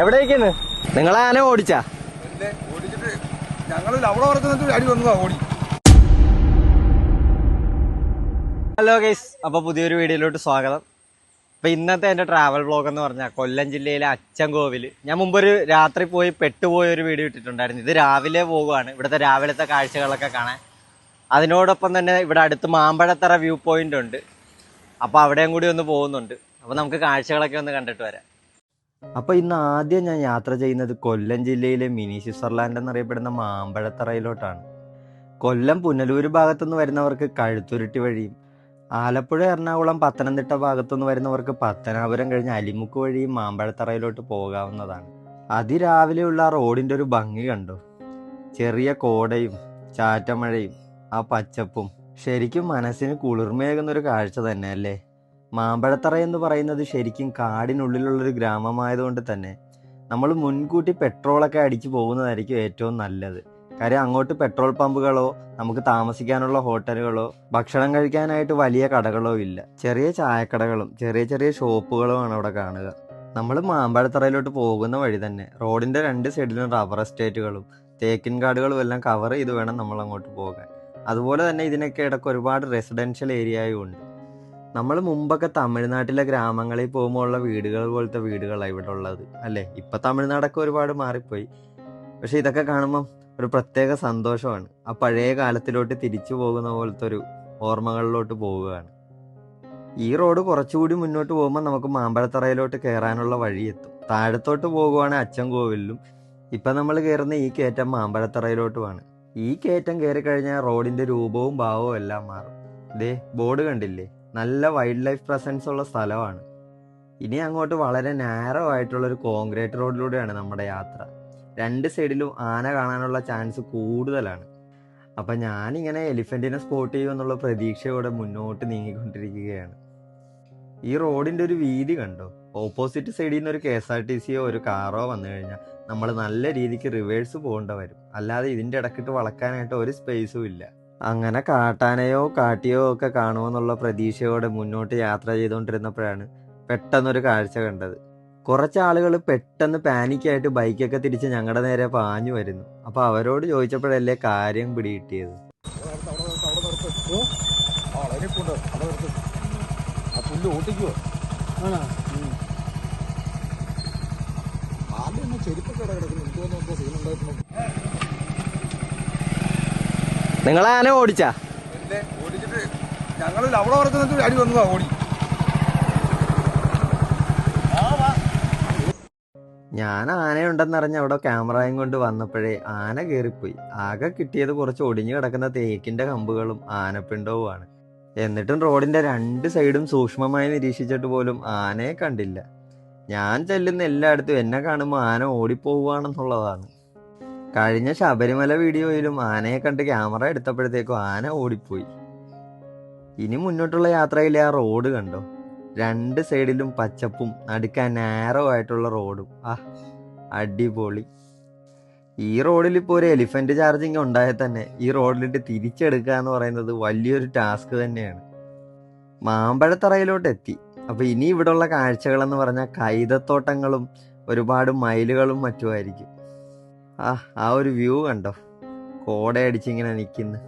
എവിടേക്കാണ് നിങ്ങൾ ആന ഓടിച്ചാ? ഹലോ ഗൈസ് അപ്പൊ പുതിയൊരു വീഡിയോയിലോട്ട് സ്വാഗതം. അപ്പൊ ഇന്നത്തെ എന്റെ ട്രാവൽ വ്ളോഗ് എന്ന് പറഞ്ഞാൽ കൊല്ലം ജില്ലയിലെ അച്ചൻകോവിൽ ഞാൻ മുമ്പൊരു രാത്രി പോയി പെട്ടുപോയ ഒരു വീഡിയോ ഇട്ടിട്ടുണ്ടായിരുന്നു. ഇത് രാവിലെ പോകുവാണ്. ഇവിടുത്തെ രാവിലത്തെ കാഴ്ചകളൊക്കെ കാണാൻ. അതിനോടൊപ്പം തന്നെ ഇവിടെ അടുത്ത് മാമ്പഴത്തറ വ്യൂ പോയിന്റ് ഉണ്ട്. അപ്പൊ അവിടെയും കൂടി ഒന്ന് പോകുന്നുണ്ട്. അപ്പൊ നമുക്ക് കാഴ്ചകളൊക്കെ ഒന്ന് കണ്ടിട്ട് വരാം. അപ്പൊ ഇന്ന് ആദ്യം ഞാൻ യാത്ര ചെയ്യുന്നത് കൊല്ലം ജില്ലയിലെ മിനി സ്വിറ്റ്സർലാൻഡ് എന്നറിയപ്പെടുന്ന മാമ്പഴത്തറയിലോട്ടാണ്. കൊല്ലം പുനലൂർ ഭാഗത്തുനിന്ന് വരുന്നവർക്ക് കഴുത്തുരുട്ടി വഴിയും ആലപ്പുഴ എറണാകുളം പത്തനംതിട്ട ഭാഗത്തുനിന്ന് വരുന്നവർക്ക് പത്തനാപുരം കഴിഞ്ഞ് അലിമുക്ക് വഴിയും മാമ്പഴത്തറയിലോട്ട് പോകാവുന്നതാണ്. അതിരാവിലെയുള്ള ആ റോഡിന്റെ ഒരു ഭംഗി കണ്ടു? ചെറിയ കോടയും ചാറ്റമഴയും ആ പച്ചപ്പും. ശരിക്കും മനസ്സിന് കുളിർമയേകുന്ന ഒരു കാഴ്ച തന്നെ അല്ലേ മാമ്പഴത്തറ എന്ന് പറയുന്നത് ശരിക്കും കാടിനുള്ളിലുള്ളൊരു ഗ്രാമമായതുകൊണ്ട് തന്നെ നമ്മൾ മുൻകൂട്ടി പെട്രോളൊക്കെ അടിച്ച് പോകുന്നതായിരിക്കും ഏറ്റവും നല്ലത്. കാര്യം അങ്ങോട്ട് പെട്രോൾ പമ്പുകളോ നമുക്ക് താമസിക്കാനുള്ള ഹോട്ടലുകളോ ഭക്ഷണം കഴിക്കാനായിട്ട് വലിയ കടകളോ ഇല്ല. ചെറിയ ചായക്കടകളും ചെറിയ ചെറിയ ഷോപ്പുകളുമാണ് അവിടെ കാണുക. നമ്മൾ മാമ്പഴത്തറയിലോട്ട് പോകുന്ന വഴി തന്നെ റോഡിന്റെ രണ്ട് സൈഡിലും റബ്ബർ എസ്റ്റേറ്റുകളും തേക്കിൻ കാടുകളും എല്ലാം കവർ ചെയ്ത് വേണം നമ്മൾ അങ്ങോട്ട് പോകാൻ. അതുപോലെ തന്നെ ഇതിനൊക്കെ ഇടയ്ക്ക് ഒരുപാട് റെസിഡൻഷ്യൽ ഏരിയയും ഉണ്ട്. നമ്മൾ മുമ്പൊക്കെ തമിഴ്നാട്ടിലെ ഗ്രാമങ്ങളിൽ പോകുമ്പോൾ ഉള്ള വീടുകൾ പോലത്തെ വീടുകളാണ് ഇവിടെ ഉള്ളത് അല്ലേ? ഇപ്പം തമിഴ്നാടൊക്കെ ഒരുപാട് മാറിപ്പോയി. പക്ഷെ ഇതൊക്കെ കാണുമ്പം ഒരു പ്രത്യേക സന്തോഷമാണ്. ആ പഴയ കാലത്തിലോട്ട് തിരിച്ചു പോകുന്ന പോലത്തെ ഒരു ഓർമ്മകളിലോട്ട് പോവുകയാണ്. ഈ റോഡ് കുറച്ചുകൂടി മുന്നോട്ട് പോകുമ്പോൾ നമുക്ക് മാമ്പഴത്തറയിലോട്ട് കയറാനുള്ള വഴിയെത്തും താഴത്തോട്ട് പോകുവാണെങ്കിൽ അച്ചൻകോവിലും ഇപ്പം നമ്മൾ കയറുന്ന ഈ കയറ്റം മാമ്പഴത്തറയിലോട്ടുമാണ്. ഈ കയറ്റം കയറി കഴിഞ്ഞാൽ റോഡിന്റെ രൂപവും ഭാവവും എല്ലാം മാറും. ദേ ബോർഡ് കണ്ടില്ലേ? നല്ല വൈൽഡ് ലൈഫ് പ്രസൻസ് ഉള്ള സ്ഥലമാണ്. ഇനി അങ്ങോട്ട് വളരെ നാരോ ആയിട്ടുള്ള ഒരു കോൺക്രീറ്റ് റോഡിലൂടെയാണ് നമ്മുടെ യാത്ര. രണ്ട് സൈഡിലും ആന കാണാനുള്ള ചാൻസ് കൂടുതലാണ്. അപ്പം ഞാനിങ്ങനെ എലിഫന്റിനെ സ്പോട്ട് ചെയ്യുമെന്നുള്ള പ്രതീക്ഷയോടെ മുന്നോട്ട് നീങ്ങിക്കൊണ്ടിരിക്കുകയാണ്. ഈ റോഡിന്റെ ഒരു വീതി കണ്ടോ? ഓപ്പോസിറ്റ് സൈഡിൽ നിന്ന് ഒരു കെ എസ് ആർ ടി സിയോ ഒരു കാറോ വന്നു കഴിഞ്ഞാൽ നമ്മൾ നല്ല രീതിക്ക് റിവേഴ്സ് പോകേണ്ട വരും. അല്ലാതെ ഇതിന്റെ ഇടക്കിട്ട് വളക്കാനായിട്ട് ഒരു സ്പേസും ഇല്ല. അങ്ങനെ കാട്ടാനയോ കാട്ടിയോ ഒക്കെ കാണുമെന്നുള്ള പ്രതീക്ഷയോടെ മുന്നോട്ട് യാത്ര ചെയ്തുകൊണ്ടിരുന്നപ്പോഴാണ് പെട്ടെന്നൊരു കാഴ്ച കണ്ടത്. കുറച്ച് ആളുകൾ പെട്ടെന്ന് പാനിക്കായിട്ട് ബൈക്കൊക്കെ തിരിച്ച് ഞങ്ങളുടെ നേരെ പാഞ്ഞു വരുന്നു. അപ്പോൾ അവരോട് ചോദിച്ചപ്പോഴല്ലേ കാര്യം പിടികിട്ടിയത്. ഓ, ആ വളരെപ്പുണ്ട് അവിടെ നിർത്ത് ആ പുല്ല് ഓട്ടിക്കുവോ ആദ്യം ഒന്ന് ചെരുപ്പൊക്കെ ഇവിടെ കിടക്കുന്നു എന്തോന്നും എന്തോ സീൻ ഉണ്ടായിരുന്നു നിങ്ങൾ ആന ഓടിച്ചാ? ഓടിച്ചിട്ട് ഞങ്ങൾ അവിടെ പറഞ്ഞിട്ട് അടി വന്നതാ ഓടി. ഞാൻ ആനയുണ്ടെന്നറിഞ്ഞ് അവിടെ ക്യാമറയും കൊണ്ട് വന്നപ്പോഴേ ആന കയറിപ്പോയി ആകെ കിട്ടിയത് കുറച്ച് ഒടിഞ്ഞു കിടക്കുന്ന തേക്കിന്റെ കമ്പുകളും ആനപ്പിണ്ടവുമാണ്. എന്നിട്ടും റോഡിന്റെ രണ്ട് സൈഡും സൂക്ഷ്മമായി നിരീക്ഷിച്ചിട്ട് പോലും ആനയെ കണ്ടില്ല. ഞാൻ ചെല്ലുന്ന എല്ലായിടത്തും എന്നെ കാണുമ്പോൾ ആന ഓടിപ്പോവുകയാണെന്നുള്ളതാണ്. കഴിഞ്ഞ ശബരിമല വീഡിയോയിലും ആനയെ കണ്ട് ക്യാമറ എടുത്തപ്പോഴത്തേക്കും ആന ഓടിപ്പോയി. ഇനി മുന്നോട്ടുള്ള യാത്രയിലെ ആ റോഡ് കണ്ടോ? രണ്ട് സൈഡിലും പച്ചപ്പും നടുക്കാൻ നാരോ ആയിട്ടുള്ള റോഡും. ആ അടിപൊളി. ഈ റോഡിൽ ഇപ്പോൾ ഒരു എലിഫന്റ് ചാർജിങ് ഉണ്ടായാൽ തന്നെ ഈ റോഡിലിട്ട് തിരിച്ചെടുക്കുക എന്ന് പറയുന്നത് വലിയൊരു ടാസ്ക് തന്നെയാണ്. മാമ്പഴത്തറയിലോട്ട് എത്തി അപ്പൊ ഇനി ഇവിടെയുള്ള കാഴ്ചകളെന്ന് പറഞ്ഞാൽ കൈതത്തോട്ടങ്ങളും ഒരുപാട് മയിലുകളും മറ്റുമായിരിക്കും. ആ ആ ഒരു വ്യൂ കണ്ടോ? കോടയടിച്ചിങ്ങനെ നിൽക്കുന്നു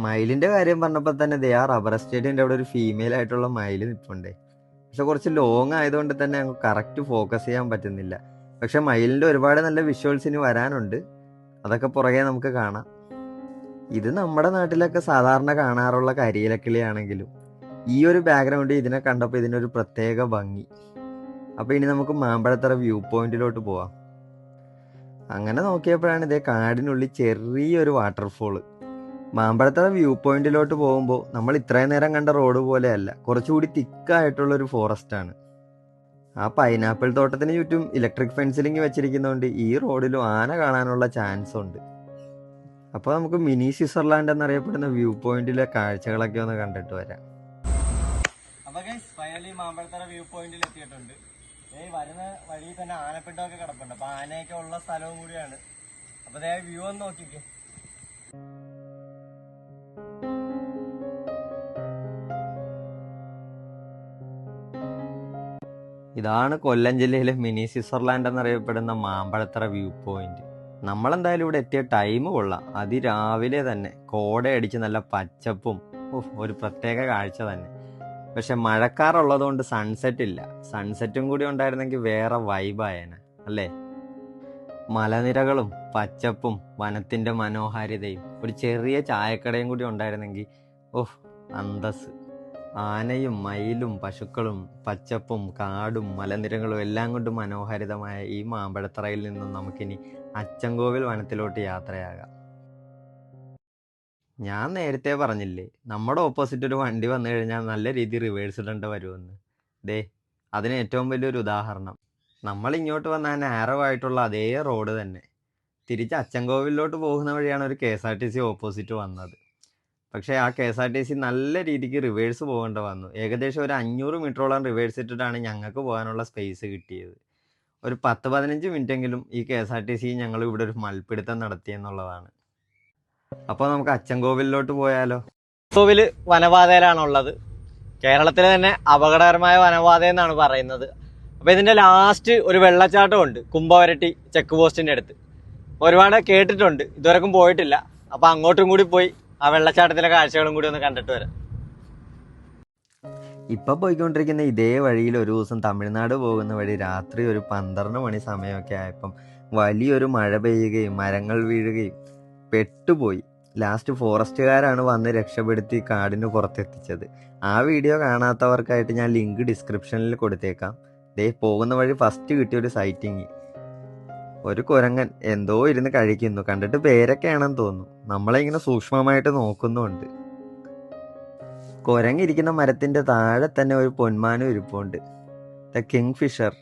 മയിലിന്റെ കാര്യം പറഞ്ഞപ്പോൾ തന്നെ ദേ ആ റബ്ബർ എസ്റ്റേറ്റിന്റെ അവിടെ ഒരു ഫീമെയിൽ ആയിട്ടുള്ള മയിൽ നിൽപ്പുണ്ടേ പക്ഷെ കുറച്ച് ലോങ് ആയതുകൊണ്ട് തന്നെ ഞങ്ങൾക്ക് കറക്റ്റ് ഫോക്കസ് ചെയ്യാൻ പറ്റുന്നില്ല. പക്ഷെ മയിലിന്റെ ഒരുപാട് നല്ല വിഷ്വൽസ് ഇനി വരാനുണ്ട്. അതൊക്കെ പുറകെ നമുക്ക് കാണാം. ഇത് നമ്മുടെ നാട്ടിലൊക്കെ സാധാരണ കാണാറുള്ള കരിയിലക്കിളിയാണെങ്കിലും ഈ ഒരു ബാക്ക്ഗ്രൗണ്ട് ഇതിനെ കണ്ടപ്പോൾ ഇതിനൊരു പ്രത്യേക ഭംഗി. അപ്പോൾ ഇനി നമുക്ക് മാമ്പഴത്തറ വ്യൂ പോയിന്റിലോട്ട് പോവാം. അങ്ങനെ നോക്കിയപ്പോഴാണ് ഇതേ കാടിനുള്ളിൽ ചെറിയൊരു വാട്ടർഫോൾ മാമ്പഴത്തറ വ്യൂ പോയിന്റിലോട്ട് പോകുമ്പോൾ നമ്മൾ ഇത്രയും നേരം കണ്ട റോഡ് പോലെയല്ല. കുറച്ചുകൂടി തിക്കായിട്ടുള്ളൊരു ഫോറസ്റ്റ് ആണ്. ആ പൈനാപ്പിൾ തോട്ടത്തിന് ചുറ്റും ഇലക്ട്രിക് ഫെൻസിലിംഗ് വെച്ചിരിക്കുന്നതുകൊണ്ട് ഈ റോഡിലും ആന കാണാനുള്ള ചാൻസ് ഉണ്ട്. അപ്പോൾ നമുക്ക് മിനി സ്വിറ്റ്സർലാൻഡ് എന്നറിയപ്പെടുന്ന വ്യൂ പോയിന്റിലെ കാഴ്ചകളൊക്കെ ഒന്ന് കണ്ടിട്ട് വരാം. അപ്പൊ ഫൈനലി മാമ്പഴത്തറ വ്യൂ പോയിന്റിൽ എത്തിയിട്ടുണ്ട്. ഈ വരുന്ന വഴിയിൽ തന്നെ ആനപ്പിണ്ടമൊക്കെ കിടപ്പുണ്ട്. അപ്പൊ ആനയൊക്കെ ഉള്ള സ്ഥലവും കൂടിയാണ്. അപ്പൊ വ്യൂ ഒന്ന് നോക്കിക്കേ. ഇതാണ് കൊല്ലം ജില്ലയിലെ മിനി സ്വിറ്റ്സർലാൻഡ് എന്നറിയപ്പെടുന്ന മാമ്പഴത്തറ വ്യൂ പോയിന്റ്. നമ്മളെന്തായാലും ഇവിടെ എത്തിയ ടൈം കൊള്ളാം. അതിരാവിലെ തന്നെ കോടയടിച്ച് നല്ല പച്ചപ്പും ഒരു പ്രത്യേക കാഴ്ച തന്നെ. പക്ഷെ മഴക്കാറുള്ളതുകൊണ്ട് സൺസെറ്റ് ഇല്ല. സൺസെറ്റും കൂടി ഉണ്ടായിരുന്നെങ്കിൽ വേറെ വൈബായേനെ അല്ലേ? മലനിരകളും പച്ചപ്പും വനത്തിന്റെ മനോഹാരിതയും ഒരു ചെറിയ ചായക്കടയും കൂടി ഉണ്ടായിരുന്നെങ്കിൽ ഓഹ് അന്തസ് ആനയും മയിലും പശുക്കളും പച്ചപ്പും കാടും മലനിരകളും എല്ലാം കൊണ്ട് മനോഹാരിതമായ ഈ മാമ്പഴത്തറയിൽ നിന്നും നമുക്കിനി അച്ചൻകോവിൽ വനത്തിലോട്ട് യാത്രയാകാം. ഞാൻ നേരത്തെ പറഞ്ഞില്ലേ നമ്മുടെ ഓപ്പോസിറ്റ് ഒരു വണ്ടി വന്നു കഴിഞ്ഞാൽ നല്ല രീതിയിൽ റിവേഴ്സ് ഇടേണ്ട വരുമെന്ന്. ദേ അതിന് ഏറ്റവും വലിയൊരു ഉദാഹരണം. നമ്മൾ ഇങ്ങോട്ട് വന്ന നാരോ ആയിട്ടുള്ള അതേ റോഡ് തന്നെ. തിരിച്ച് അച്ചൻകോവിലോട്ട് പോകുന്ന വഴിയാണ് ഒരു K S R T C opposite വന്നത്. പക്ഷേ ആ K S R T C നല്ല രീതിക്ക് റിവേഴ്സ് പോകേണ്ട വന്നു. ഏകദേശം ഒരു അഞ്ഞൂറ് മീറ്ററോളം റിവേഴ്സ് ഇട്ടിട്ടാണ് ഞങ്ങൾക്ക് പോകാനുള്ള സ്പേസ് കിട്ടിയത്. ഒരു പത്ത് പതിനഞ്ച് മിനിറ്റെങ്കിലും ഈ K S R T C ഞങ്ങൾ ഇവിടെ ഒരു മൽപ്പിടുത്തം നടത്തിയെന്നുള്ളതാണ് അപ്പോൾ നമുക്ക് അച്ചൻകോവിലോട്ട് പോയാലോ? കോവിൽ വനപാതയിലാണുള്ളത്. കേരളത്തിലെ തന്നെ അപകടകരമായ വനപാത എന്നാണ് പറയുന്നത്. അപ്പൊ ഇതിന്റെ ലാസ്റ്റ് ഒരു വെള്ളച്ചാട്ടം ഉണ്ട് കുംഭവരട്ടി ചെക്ക് പോസ്റ്റിന്റെ അടുത്ത്. ഒരുപാട് കേട്ടിട്ടുണ്ട് ഇതുവരെക്കും പോയിട്ടില്ല. അപ്പൊ അങ്ങോട്ടും കൂടി പോയി ആ വെള്ളച്ചാട്ടത്തിലെ കാഴ്ചകളും കൂടി ഒന്ന് കണ്ടിട്ട് വരാം. ഇപ്പൊ പോയിക്കൊണ്ടിരിക്കുന്ന ഇതേ വഴിയിൽ ഒരു ദിവസം തമിഴ്നാട് പോകുന്ന വഴി രാത്രി ഒരു പന്ത്രണ്ട് മണി സമയമൊക്കെ ആയപ്പം വലിയൊരു മഴ പെയ്യുകയും മരങ്ങൾ വീഴുകയും പെട്ടുപോയി. ലാസ്റ്റ് ഫോറസ്റ്റുകാരാണ് വന്ന് രക്ഷപ്പെടുത്തി കാടിന് പുറത്തെത്തിച്ചത്. ആ വീഡിയോ കാണാത്തവർക്കായിട്ട് ഞാൻ ലിങ്ക് ഡിസ്ക്രിപ്ഷനിൽ കൊടുത്തേക്കാം. ദേ പോകുന്ന വഴി ഫസ്റ്റ് കിട്ടിയ ഒരു സൈറ്റിങ് ഒരു കുരങ്ങൻ എന്തോ ഇരുന്ന് കഴിക്കുന്നു. കണ്ടിട്ട് പേരൊക്കെയാണെന്ന് തോന്നുന്നു. നമ്മളെ ഇങ്ങനെ സൂക്ഷ്മമായിട്ട് നോക്കുന്നുണ്ട്. കുരങ്ങിരിക്കുന്ന മരത്തിന്റെ താഴെ തന്നെ ഒരു പൊന്മാനും ഇരിപ്പുണ്ട്. ദ കിങ് ഫിഷർ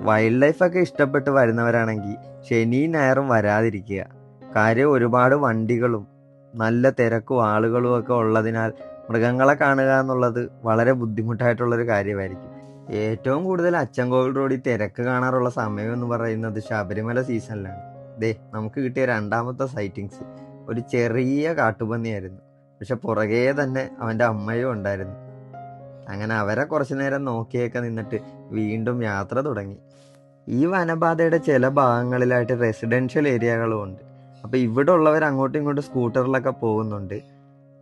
വൈൽഡ് ലൈഫൊക്കെ ഇഷ്ടപ്പെട്ട് വരുന്നവരാണെങ്കിൽ ശനിയും ഞായറും വരാതിരിക്കുക. കാര്യം ഒരുപാട് വണ്ടികളും നല്ല തിരക്കും ആളുകളും ഒക്കെ ഉള്ളതിനാൽ മൃഗങ്ങളെ കാണുക എന്നുള്ളത് വളരെ ബുദ്ധിമുട്ടായിട്ടുള്ളൊരു കാര്യമായിരിക്കും. ഏറ്റവും കൂടുതൽ അച്ചൻകോവിൽ റോഡിൽ തിരക്ക് കാണാറുള്ള സമയം എന്ന് പറയുന്നത് ശബരിമല സീസണിലാണ് ദേ നമുക്ക് കിട്ടിയ രണ്ടാമത്തെ സൈറ്റിങ്സ് ഒരു ചെറിയ കാട്ടുപന്നിയായിരുന്നു. പക്ഷെ പുറകെ തന്നെ അവന്റെ അമ്മയും ഉണ്ടായിരുന്നു. അങ്ങനെ അവരെ കുറച്ചു നേരം നോക്കിയൊക്കെ നിന്നിട്ട് വീണ്ടും യാത്ര തുടങ്ങി. ഈ വനപാതയുടെ ചില ഭാഗങ്ങളിലായിട്ട് റെസിഡൻഷ്യൽ ഏരിയകളും ഉണ്ട്. അപ്പോൾ ഇവിടെ ഉള്ളവർ അങ്ങോട്ടും ഇങ്ങോട്ടും സ്കൂട്ടറിലൊക്കെ പോകുന്നുണ്ട്.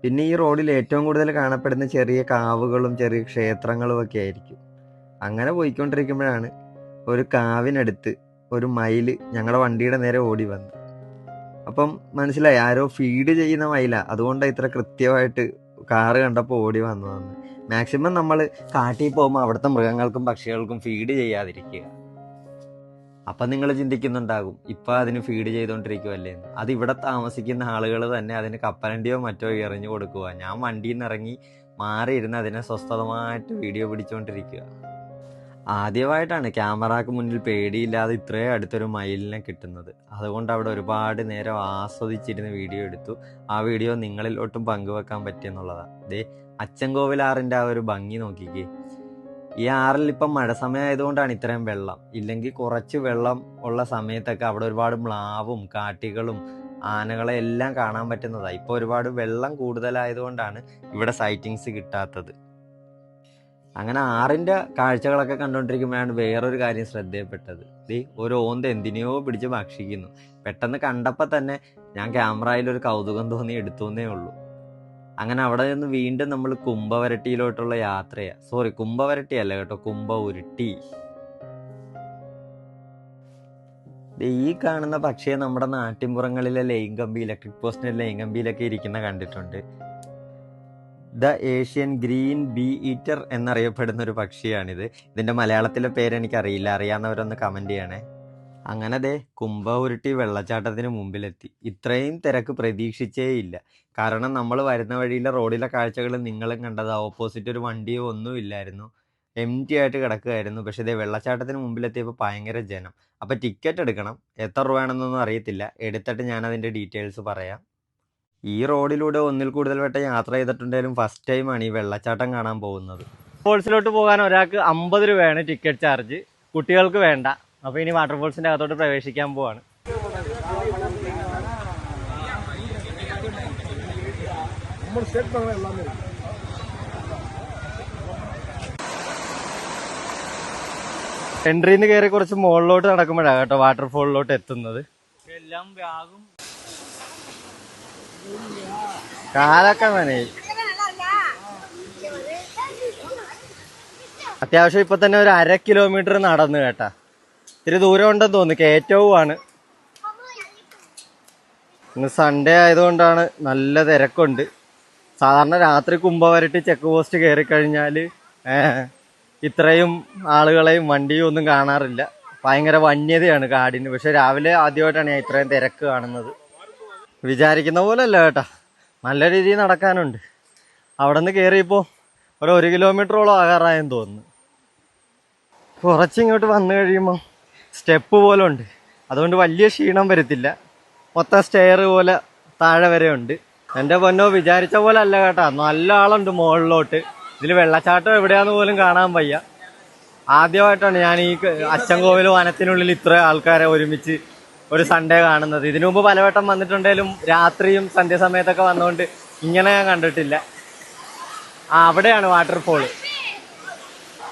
പിന്നെ ഈ റോഡിൽ ഏറ്റവും കൂടുതൽ കാണപ്പെടുന്ന ചെറിയ കാവുകളും ചെറിയ ക്ഷേത്രങ്ങളും ഒക്കെ ആയിരിക്കും. അങ്ങനെ പോയിക്കൊണ്ടിരിക്കുമ്പോഴാണ് ഒരു കാവിനടുത്ത് ഒരു മയിൽ ഞങ്ങളുടെ വണ്ടിയുടെ നേരെ ഓടി വന്നു. അപ്പം മനസ്സിലായി ആരോ ഫീഡ് ചെയ്യുന്ന മയില. അതുകൊണ്ടാണ് ഇത്ര കൃത്യമായിട്ട് കാറ് കണ്ടപ്പോൾ ഓടി വന്നതെന്ന്. മാക്സിമം നമ്മൾ കാട്ടിൽ പോകുമ്പോൾ അവിടുത്തെ മൃഗങ്ങൾക്കും പക്ഷികൾക്കും ഫീഡ് ചെയ്യാതിരിക്കുക. അപ്പം നിങ്ങൾ ചിന്തിക്കുന്നുണ്ടാകും ഇപ്പം അതിന് ഫീഡ് ചെയ്തുകൊണ്ടിരിക്കുമല്ലേ അത് ഇവിടെ താമസിക്കുന്ന ആളുകൾ തന്നെ അതിന് കപ്പലണ്ടിയോ മറ്റോ എറിഞ്ഞു കൊടുക്കുക ഞാൻ വണ്ടിയിൽ നിന്ന് ഇറങ്ങി മാറിയിരുന്ന് അതിനെ സ്വസ്ഥതമായിട്ട് വീഡിയോ പിടിച്ചുകൊണ്ടിരിക്കുക ആദ്യമായിട്ടാണ് ക്യാമറക്ക് മുന്നിൽ പേടിയില്ലാതെ ഇത്രയും അടുത്തൊരു മയിലിനെ കിട്ടുന്നത്. അതുകൊണ്ട് അവിടെ ഒരുപാട് നേരം ആസ്വദിച്ചിരുന്ന് വീഡിയോ എടുത്തു. ആ വീഡിയോ നിങ്ങളിലോട്ടും പങ്കുവെക്കാൻ പറ്റിയെന്നുള്ളതാണ് ദേ അച്ചൻകോവിലാറിന്റെ ആ ഒരു ഭംഗി നോക്കിക്കേ. ഈ ആറിൽ ഇപ്പം മഴ സമയമായതുകൊണ്ടാണ് ഇത്രയും വെള്ളം. ഇല്ലെങ്കിൽ കുറച്ച് വെള്ളം ഉള്ള സമയത്തൊക്കെ അവിടെ ഒരുപാട് മ്ലാവും കാട്ടികളും ആനകളെ എല്ലാം കാണാൻ പറ്റുന്നതാണ് ഇപ്പോൾ ഒരുപാട് വെള്ളം കൂടുതലായതുകൊണ്ടാണ് ഇവിടെ സൈറ്റിങ്സ് കിട്ടാത്തത്. അങ്ങനെ ആറിന്റെ കാഴ്ചകളൊക്കെ കണ്ടുകൊണ്ടിരിക്കുമ്പോഴാണ് വേറൊരു കാര്യം ശ്രദ്ധയപ്പെട്ടത്. ദേ ഒരു ഓന്ത് എന്തിനെയോ പിടിച്ച് ഭക്ഷിക്കുന്നു. പെട്ടെന്ന് കണ്ടപ്പോൾ തന്നെ ഞാൻ ക്യാമറയിൽ ഒരു കൗതുകം തോന്നി എടുത്തുവെന്നേ ഉള്ളൂ. അങ്ങനെ അവിടെ നിന്ന് വീണ്ടും നമ്മൾ കുംഭവരട്ടിയിലോട്ടുള്ള യാത്രയാണ് സോറി കുംഭവരട്ടി അല്ല കേട്ടോ കുംഭ ഉരുട്ടി ഈ കാണുന്ന പക്ഷിയെ നമ്മുടെ നാട്ടിൻപുറങ്ങളിലെ ലൈംഗമ്പി ഇലക്ട്രിക് പോസ്റ്റിന്റെ ലൈംഗമ്പിയിലൊക്കെ ഇരിക്കുന്ന കണ്ടിട്ടുണ്ട്. The Asian green bee eater എന്നറിയപ്പെടുന്ന ഒരു പക്ഷിയാണിത്. ഇതിന്റെ മലയാളത്തിലെ പേര് എനിക്കറിയില്ല അറിയാവുന്നവരൊന്ന് കമന്റ് ചെയ്യണേ. അങ്ങനെ ദേ കുംഭ ഉരുട്ടി വെള്ളച്ചാട്ടത്തിന് മുമ്പിലെത്തി. ഇത്രയും തിരക്ക് പ്രതീക്ഷിച്ചേയില്ല കാരണം നമ്മൾ വരുന്ന വഴിയിലെ റോഡിലെ കാഴ്ചകൾ നിങ്ങളും കണ്ടത്. ഓപ്പോസിറ്റ് ഒരു വണ്ടിയോ ഒന്നും ഇല്ലായിരുന്നു. എം ടി ആയിട്ട് കിടക്കുകയായിരുന്നു പക്ഷെ ഇതേ വെള്ളച്ചാട്ടത്തിന് മുമ്പിലെത്തിയപ്പോൾ ഭയങ്കര ജനം. അപ്പോൾ ടിക്കറ്റ് എടുക്കണം. എത്ര രൂപയാണെന്നൊന്നും അറിയത്തില്ല. എടുത്തിട്ട് ഞാൻ അതിന്റെ ഡീറ്റെയിൽസ് പറയാം. ഈ റോഡിലൂടെ ഒന്നിൽ കൂടുതൽ വട്ടം യാത്ര ചെയ്തിട്ടുണ്ടെങ്കിലും ഫസ്റ്റ് ടൈമാണ് ഈ വെള്ളച്ചാട്ടം കാണാൻ പോകുന്നത്. സ്പോർട്സിലോട്ട് പോകാൻ ഒരാൾക്ക് അമ്പത് രൂപയാണ് ടിക്കറ്റ് ചാർജ് കുട്ടികൾക്ക് വേണ്ട. അപ്പൊ ഇനി വാട്ടർഫോൾസിന്റെ അകത്തോട്ട് പ്രവേശിക്കാൻ പോവാണ്. നമ്മുടെ എൻട്രിയിൽ നിന്ന് കയറി കുറച്ച് മുകളിലോട്ട് നടക്കുമ്പോഴാണ് കേട്ടോ വാട്ടർഫോളിലോട്ട് എത്തുന്നത്. എല്ലാം ബാഗും കാലൊക്കെ നനയിൽ അത്യാവശ്യം ഇപ്പൊ തന്നെ ഒരു അര കിലോമീറ്റർ നടന്നു കേട്ടാ. ഇത്തിരി ദൂരം ഉണ്ടെന്ന് തോന്നുന്നു. കയറ്റവുമാണ്. ഇന്ന് സൺഡേ ആയതുകൊണ്ടാണ് നല്ല തിരക്കുണ്ട്. സാധാരണ രാത്രി കുമ്പവരട്ടി ചെക്ക് പോസ്റ്റ് കയറി കഴിഞ്ഞാൽ ഇത്രയും ആളുകളെയും വണ്ടിയും ഒന്നും കാണാറില്ല. ഭയങ്കര വന്യതയാണ് കാടിന്. പക്ഷെ രാവിലെ ആദ്യമായിട്ടാണ് ഞാൻ ഇത്രയും തിരക്ക് കാണുന്നത്. വിചാരിക്കുന്ന പോലെ അല്ല കേട്ടാ. നല്ല രീതിയിൽ നടക്കാനുണ്ട്. അവിടെ നിന്ന് കയറിയപ്പോൾ ഒരു ഒരു കിലോമീറ്ററോളം ആകാറായെന്ന് തോന്നുന്നു. കുറച്ചിങ്ങോട്ട് വന്നു കഴിയുമ്പോൾ സ്റ്റെപ്പ് പോലെ ഉണ്ട്. അതുകൊണ്ട് വലിയ ക്ഷീണം വരത്തില്ല. മൊത്തം സ്റ്റെയർ പോലെ താഴെ വരെ ഉണ്ട്. എന്റെ പൊന്നോ വിചാരിച്ച പോലെ അല്ല കേട്ടോ. നല്ല ആളുണ്ട് മുകളിലോട്ട്. ഇതിൽ വെള്ളച്ചാട്ടം എവിടെയാന്ന് പോലും കാണാൻ വയ്യ. ആദ്യമായിട്ടാണ് ഞാൻ ഈ അച്ചൻകോവിൽ വനത്തിനുള്ളിൽ ഇത്ര ആൾക്കാരെ ഒരുമിച്ച് ഒരു സൺഡേ കാണുന്നത്. ഇതിനു മുമ്പ് പലവട്ടം വന്നിട്ടുണ്ടെങ്കിലും രാത്രിയും സന്ധ്യാസമയത്തൊക്കെ വന്നുകൊണ്ട് ഇങ്ങനെ ഞാൻ കണ്ടിട്ടില്ല. ആ അവിടെയാണ് വാട്ടർഫോൾ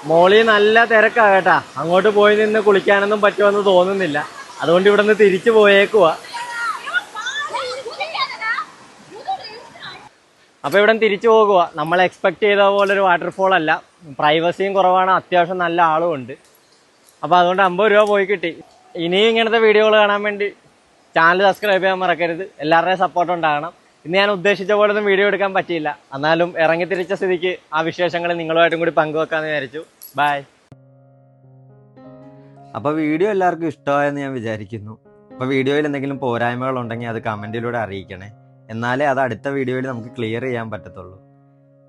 മോളി നല്ല തിരക്കാ കേട്ടാ. അങ്ങോട്ട് പോയി നിന്ന് കുളിക്കാനൊന്നും പറ്റുമെന്ന് തോന്നുന്നില്ല. അതുകൊണ്ട് ഇവിടെ നിന്ന് തിരിച്ചു പോയേക്കുവാ. അപ്പൊ ഇവിടെ തിരിച്ചു പോകുക നമ്മൾ എക്സ്പെക്ട് ചെയ്ത പോലെ ഒരു വാട്ടർഫോൾ അല്ല പ്രൈവസിയും കുറവാണ്. അത്യാവശ്യം നല്ല ആളും ഉണ്ട്. അപ്പൊ അതുകൊണ്ട് അമ്പത് രൂപ പോയി കിട്ടി. ഇനിയും ഇങ്ങനത്തെ വീഡിയോകൾ കാണാൻ വേണ്ടി ചാനൽ സബ്സ്ക്രൈബ് ചെയ്യാൻ മറക്കരുത്. എല്ലാവരുടെയും സപ്പോർട്ട് ഉണ്ടാകണം. ഇന്ന് ഞാൻ ഉദ്ദേശിച്ച പോലെ ഒന്നും വീഡിയോ എടുക്കാൻ പറ്റിയില്ല. എന്നാലും ഇറങ്ങി തിരിച്ച സ്ഥിതിക്ക് ആ വിശേഷങ്ങൾ നിങ്ങളുമായിട്ടും കൂടി പങ്കുവെക്കാന്ന് വിചാരിച്ചു. ബായ് അപ്പൊ വീഡിയോ എല്ലാവർക്കും ഇഷ്ടമായെന്ന് ഞാൻ വിചാരിക്കുന്നു. അപ്പൊ വീഡിയോയിൽ എന്തെങ്കിലും പോരായ്മകൾ ഉണ്ടെങ്കിൽ അത് കമന്റിലൂടെ അറിയിക്കണേ. എന്നാലേ അത് അടുത്ത വീഡിയോയിൽ നമുക്ക് ക്ലിയർ ചെയ്യാൻ പറ്റത്തുള്ളൂ.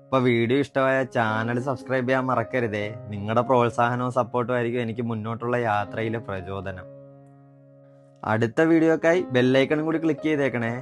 അപ്പോൾ വീഡിയോ ഇഷ്ടമായ ചാനൽ സബ്സ്ക്രൈബ് ചെയ്യാൻ മറക്കരുതേ. നിങ്ങളുടെ പ്രോത്സാഹനവും സപ്പോർട്ടും ആയിരിക്കും എനിക്ക് മുന്നോട്ടുള്ള യാത്രയിലെ പ്രചോദനം. അടുത്ത വീഡിയോക്കായി ബെല്ലൈക്കണും കൂടി ക്ലിക്ക് ചെയ്തേക്കണേ.